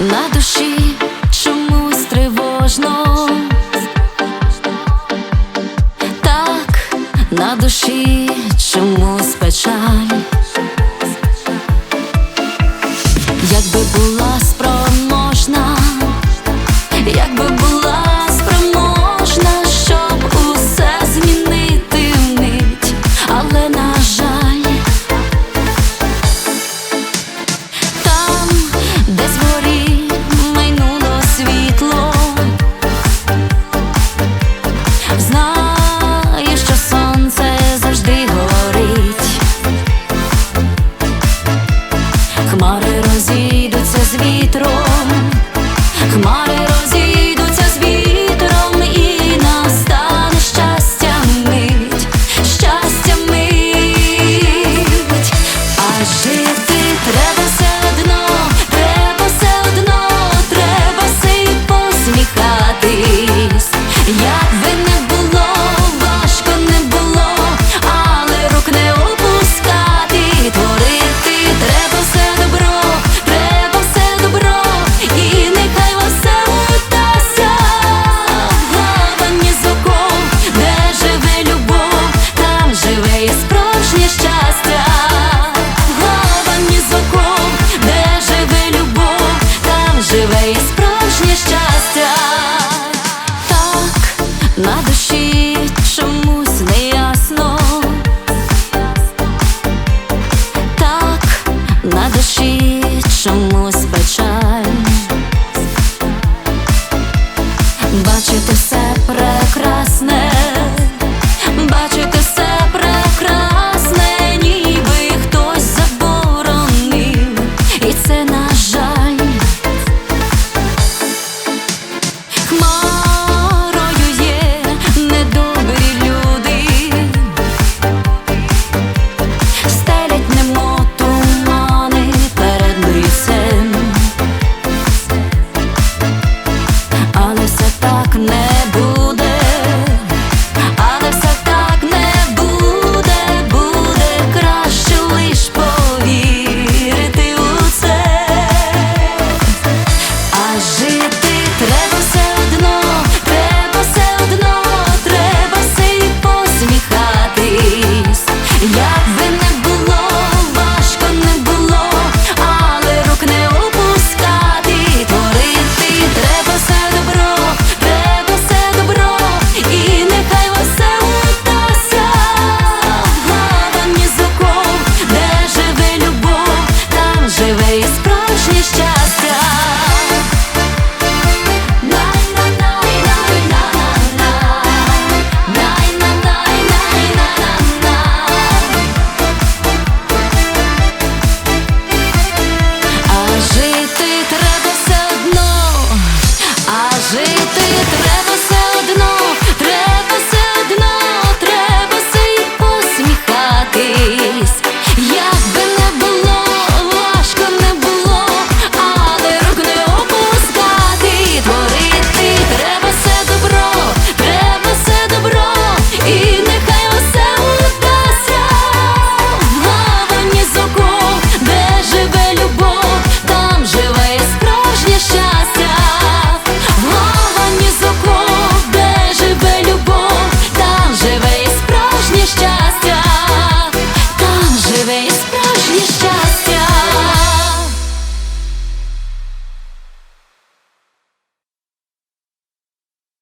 На душі чомусь тривожно, так, на душі чомусь печаль, якби була спроба. smart ніжніше